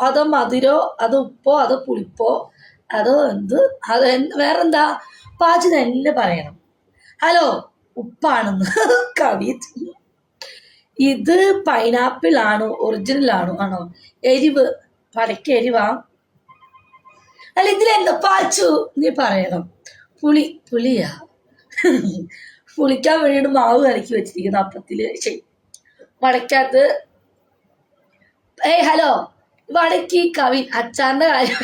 അതോ മധുരോ? അത് ഉപ്പോ? അത് പുളിപ്പോ? അതോ എന്ത്? അത് വേറെന്താ? പാച്ചു തന്നെ പറയണം. ഹലോ ഉപ്പാണെന്ന്. കവി ഇത് പൈനാപ്പിൾ ആണോ ഒറിജിനൽ ആണോ? ആണോ എരിവ്. പടയ്ക്ക് എരിവാ. അല്ല ഇതിലെന്താ? പാച്ചു നീ പറയണം. പുളി പുളിയാ. പുളിക്കാൻ വേണ്ടിയിട്ട് മാവ് കലക്കി വെച്ചിരിക്കുന്നു അപ്പത്തിൽ. ശരി വടക്കകത്ത് ഏയ് ഹലോ. വടക്കി കവി അച്ചാറിന്റെ കാര്യം.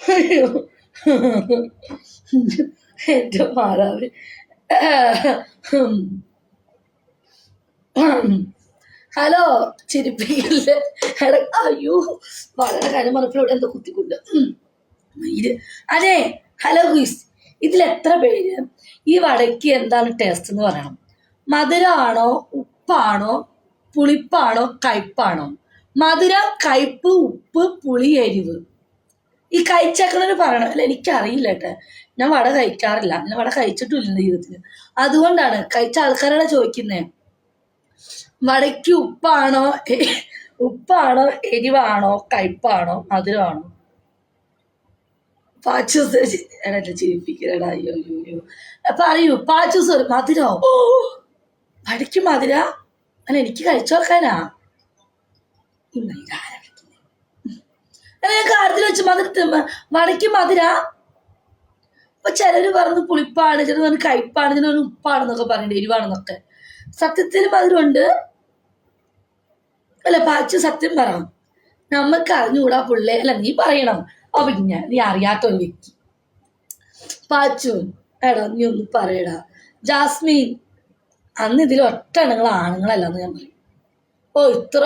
അയ്യോ. എന്റെ മാതാവ്. ഹലോ ചിരിപ്പിക്കില്ല? അയ്യോ വളരെ കാര്യം പറഞ്ഞപ്പോഴും എന്തോ കുത്തിക്കൊണ്ട്. അതെ ഹലോ ഗുയിസ് ഇതിൽ എത്ര പേര്? ഈ വടയ്ക്ക് എന്താണ് ടേസ്റ്റ് എന്ന് പറയണം. മധുരമാണോ ഉപ്പാണോ പുളിപ്പാണോ കയ്പാണോ? മധുരം കയ്പ് ഉപ്പ് പുളി എരിവ്. ഈ കഴിച്ചേക്കണവര് പറയണം. അല്ല എനിക്കറിയില്ല കേട്ടോ. ഞാൻ വട കഴിക്കാറില്ല. ഞാൻ വട കഴിച്ചിട്ടില്ല ജീവിതത്തിൽ അതുകൊണ്ടാണ് കഴിച്ച ആൾക്കാരോടെ ചോദിക്കുന്നേ. വടയ്ക്ക് ഉപ്പാണോ? ഉപ്പാണോ? എരിവാണോ? കയ്പാണോ? മധുരമാണോ? പാച്ചൂസ് എന്നെ ചിരിപ്പിക്കലടാ അയ്യോ അയ്യോ അപ്പൊ അറിയൂ പാച്ചൂസ് മധുരോ? വടയ്ക്ക് മധുര? അല്ല എനിക്ക് കഴിച്ചു നോക്കാനാ. ഇന്ന് ഇതാരാ വിളിക്കുന്നെ? അല്ല ഞാൻ കാര്യത്തിൽ വെച്ച് മധുര വടയ്ക്ക് മധുര? അപ്പൊ ചിലര് പറഞ്ഞു പുളിപ്പാണ് ചിലർ പറഞ്ഞു കയ്പാണ് ചിലർ പറഞ്ഞു ഉപ്പാണെന്നൊക്കെ പറഞ്ഞിട്ട് എരിവാണെന്നൊക്കെ. സത്യത്തിൽ മധുരമുണ്ട്. അല്ല പാച്ചു സത്യം പറ. നമുക്ക് അറിഞ്ഞുകൂടാ പുള്ളേ. അല്ല നീ പറയണം. ഓ പിന്നെ നീ അറിയാത്ത ഒരു വ്യക്തി. പാച്ചു എടാ നീ ഒന്ന് പറയടാ. ജാസ്മിൻ അന്ന് ഇതിൽ ഒറ്റ ഇണങ്ങൾ ആണുങ്ങളല്ല എന്ന് ഞാൻ പറയും. ഓ ഇത്ര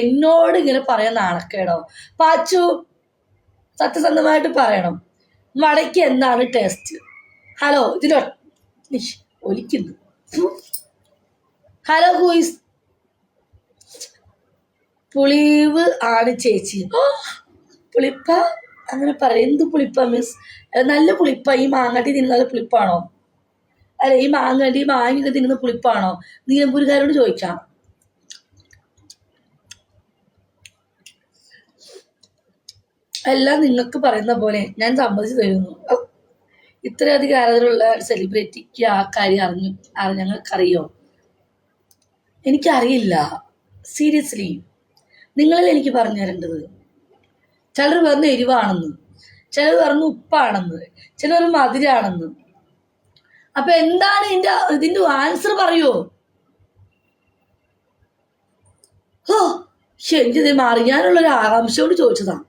എന്നോട് ഇങ്ങനെ പറയാൻ നാണക്കേടോ പാച്ചു സത്യസന്ധമായിട്ട് പറയണം. വടയ്ക്ക് എന്താണ് ടേസ്റ്റ് ഹലോ ഇതിലൊ ഒലിക്കുന്നു. ഹലോ ഗൂയിസ് പുളിവ് ആണ് ചേച്ചി പുളിപ്പ അങ്ങനെ പറയാം എന്ത് പുളിപ്പ മിസ് നല്ല പുളിപ്പ ഈ മാങ്ങാട്ടി തിന്നുന്നത് പുളിപ്പാണോ അല്ല ഈ മാങ്ങാട്ടി മാങ്ങയൊക്കെ തിന്നുന്ന പുളിപ്പാണോ നീലമ്പൂരുകാരോട് ചോദിക്കാം എല്ലാം നിങ്ങൾക്ക് പറയുന്ന പോലെ ഞാൻ സമ്മതിച്ചു തരുന്നു ഇത്രയധികം ആരാധനയുള്ള സെലിബ്രിറ്റിക്ക് ആ കാര്യം അറിഞ്ഞു അറി- ഞങ്ങൾക്കറിയോ എനിക്കറിയില്ല. സീരിയസ്ലി നിങ്ങളിൽ എനിക്ക് പറഞ്ഞു തരേണ്ടത്? ചിലർ പറഞ്ഞു എരിവാണെന്ന് ചിലർ പറഞ്ഞു ഉപ്പാണെന്ന് ചിലർ മധുരാണെന്ന്. അപ്പൊ എന്താണ് ഇതിന്റെ ഇതിന്റെ ആൻസർ പറയോ ഓ ശരി അറിയാനുള്ള ഒരു ആകാംക്ഷയോട് ചോദിച്ചതാ.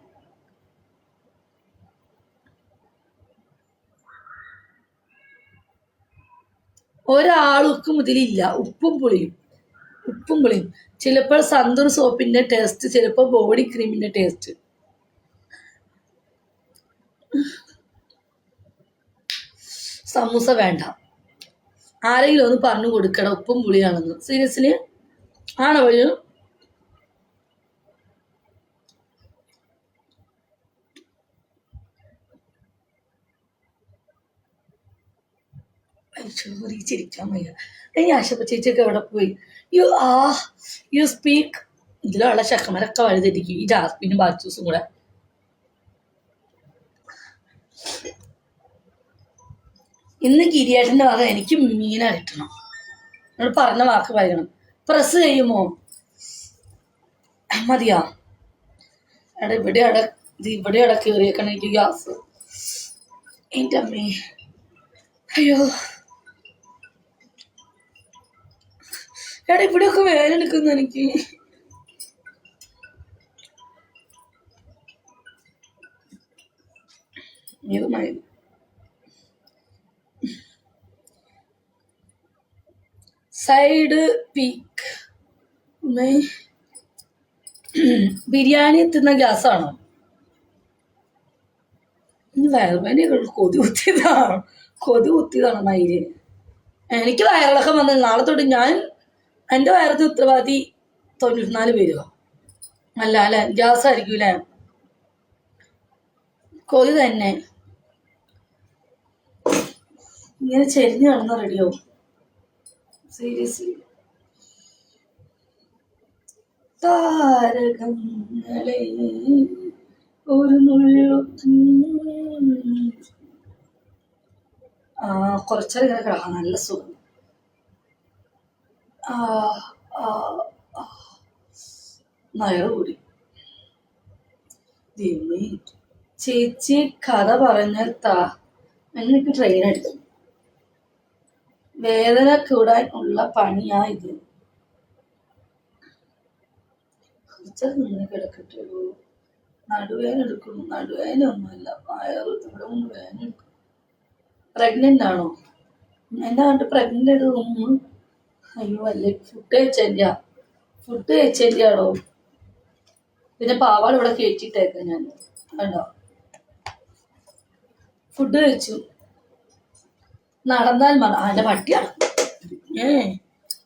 ഒരാൾക്കും ഇതിലില്ല. ഉപ്പും പുളിയും. ഉപ്പും പുളിയും. ചിലപ്പോൾ സന്തൂർ സോപ്പിന്റെ ടേസ്റ്റ് ചിലപ്പോൾ ബോഡി ക്രീമിന്റെ ടേസ്റ്റ് സമൂസ വേണ്ട. ആരെങ്കിലും ഒന്ന് പറഞ്ഞു കൊടുക്കണം ഉപ്പും പുളിയാണെന്ന്. സീരിയസ്ലി ആണോ വഴി? ചോറി ചിരിക്കാൻ വയ്യ ഈ ആശപ്പ ചേച്ചിയൊക്കെ എവിടെ പോയി? യു ആ യു സ്പീക്ക് ഇതിലുള്ള ശക്കന്മാരൊക്കെ വഴുതിരിക്കും ഈ ജാസ്മിനും ബാച്ചൂസും കൂടെ. ഇന്ന് ഗിരിയേട്ടന്റെ വക എനിക്ക് മീന കിട്ടണം. നിങ്ങൾ പറഞ്ഞ വാക്ക് പറയണം. പ്രസ് ചെയ്യുമോ? മതിയാ? എടാ ഇവിടെ അട ഇത് ഇവിടെ അട കയറിയേക്കണം എനിക്ക് ഗ്യാസ്. എന്റെ അമ്മേ. അയ്യോ. എടാ ഇവിടെയൊക്കെ എടുക്കുന്നു എനിക്ക്. Side peak. ബിരിയാണി എത്തുന്ന ഗ്യാസാണോ വയറുവേന കൊതി കുത്തിയതാണോ കൊതി കുത്തിയതാണോ മയിൽ? എനിക്ക് വയറിളക്കം വന്നത് നാളെ തൊട്ട് ഞാൻ എന്റെ വയറത്തെ ഉത്തരവാദി തൊണ്ണൂറ്റിനാല് പേരോ അല്ല അല്ലെ ഗ്യാസ് ആയിരിക്കൂലേ കൊതി തന്നെ. ഇങ്ങനെ ചെരിഞ്ഞ് കിടന്ന റെഡിയോ സീരിയസ്ലി താരകങ്ങളെ ഒരു ആ കുറച്ചേരം കിടക്കാം നല്ല സുഖം. നയറ് കൂടി. ദൈവമേ. ചേച്ചി കഥ പറഞ്ഞാൽ താ. എനിക്ക് ട്രെയിൻ അടിക്കും വേദന കൂടാൻ ഉള്ള പണിയാ ഇത്. കുറച്ചത് കിടക്കട്ടെ നടുവേന എടുക്കുന്നു. നടുവേന ഒന്നുമില്ല. വയറ് ഇവിടെ വേദന എടുക്കും പ്രഗ്നന്റ് ആണോ? എന്താ കണ്ട് പ്രഗ്നന്റ് ആയിട്ട് അയ്യോ അല്ലേ? ഫുഡ് കഴിച്ചല്ല ഫുഡ് കഴിച്ചല്ലോ പിന്നെ പാവാട ഇവിടെ കയറ്റിട്ടേക്ക ഞാൻ. കണ്ടോ? ഫുഡ് കഴിച്ചു. നടന്നാൽ മറ അതിന്റെ പട്ടിയാണ് ഏ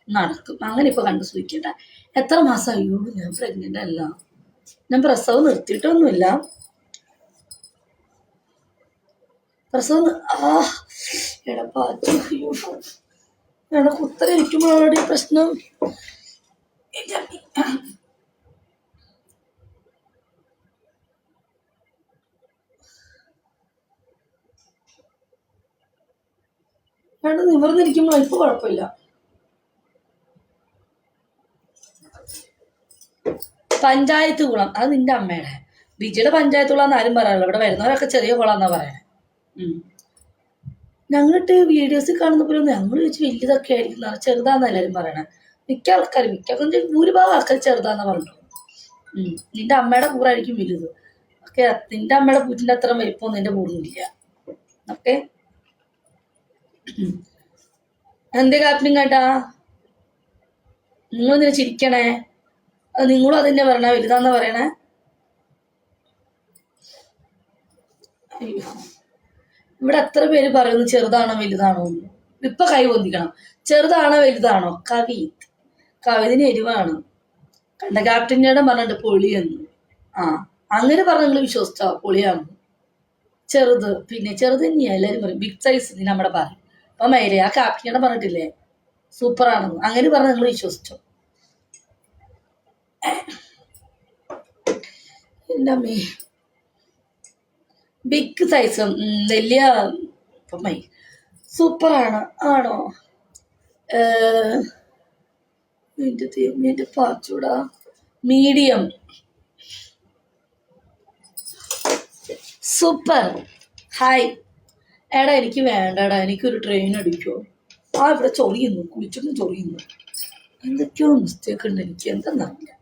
നടക്കും. അങ്ങനെ ഇപ്പൊ കണ്ടു സൂക്ഷിക്കട്ടെ. എത്ര മാസം അയ്യോ ഞാൻ പ്രഗ്നന്റ് അല്ല. ഞാൻ പ്രസവം നിർത്തിയിട്ടൊന്നുമില്ല. പ്രസവം ആ എടപ്പാറ്റു അയ്യോ. എടാ കുത്തര ഇരിക്കുമ്പോഴാണ് ഈ പ്രശ്നം എന്റെ നിവർന്നിരിക്കുമ്പോൾ ഇപ്പൊ കുഴപ്പമില്ല. പഞ്ചായത്ത് കുളം അത് നിന്റെ അമ്മയുടെ. ബിജിയുടെ പഞ്ചായത്ത് കുളം ആരും പറയാറില്ല. ഇവിടെ വരുന്നവരൊക്കെ ചെറിയ കുളം എന്നാ പറയണേ. ഞങ്ങളിട്ട് വീഡിയോസിൽ കാണുന്ന പോലെ ഞങ്ങൾ ചോദിച്ചു വലിയതൊക്കെ ആയിരിക്കും എന്നാണ് ചെറുതാന്ന് എല്ലാവരും പറയണേ. മിക്ക ആൾക്കാരും മിക്ക ഭൂരിഭാഗം ആൾക്കാർ ചെറുതാന്ന് പറഞ്ഞു. നിന്റെ അമ്മയുടെ കൂറായിരിക്കും വലുത്. ഓക്കെ? നിന്റെ അമ്മയുടെ കൂറ്റിന്റെ അത്ര വലിപ്പം നിന്റെ കൂടുന്നില്ല ഓക്കെ? എന്തേ കാപ്പിനും കേട്ടാ നിങ്ങൾ എന്തിനാ ചിരിക്കണേ? നിങ്ങളും അതിന്റെ പറയണേ വലുതാന്നാ പറയണേ. അയ്യോ. ഇവിടെ എത്ര പേര് പറയുന്നു ചെറുതാണോ വലുതാണോ എന്ന്. ഇപ്പൊ കൈ പൊന്തിക്കണം. ചെറുതാണോ വലുതാണോ? കവി കവിതിന് എരിവാണ്. കണ്ട ക്യാപ്റ്റനോടെ പറഞ്ഞിട്ട് എന്ന്. ആ അങ്ങനെ പറഞ്ഞ നിങ്ങൾ വിശ്വസിച്ചോ? പൊളിയാണ്. ചെറുത് പിന്നെ ചെറുത് തന്നെയാ. എല്ലാവരും പറയും ബിഗ് സൈസ് നമ്മുടെ പറയും. അപ്പൊ മേരെ ആ ക്യാപ്റ്റനോടെ പറഞ്ഞിട്ടില്ലേ? സൂപ്പർ ആണെന്ന്. അങ്ങനെ പറഞ്ഞ നിങ്ങൾ വിശ്വസിച്ചോ? എന്റെ അമ്മേ. ബിഗ് സൈസ് വലിയ മൈ സൂപ്പറാണ് ആണോ. എന്റെ പാച്ചൂടാ മീഡിയം സൂപ്പർ ഹായ് എടാ എനിക്ക് വേണ്ടടാ എനിക്കൊരു ട്രെയിൻ അടിക്കോ ആ ഇവിടെ ചൊറിയുന്നു കുളിച്ചിട്ടും ചൊറിയുന്നു. എന്തൊക്കെയോ മിസ്റ്റേക്ക് ഉണ്ട് എനിക്ക് എന്താ എന്തെന്നറിയില്ല.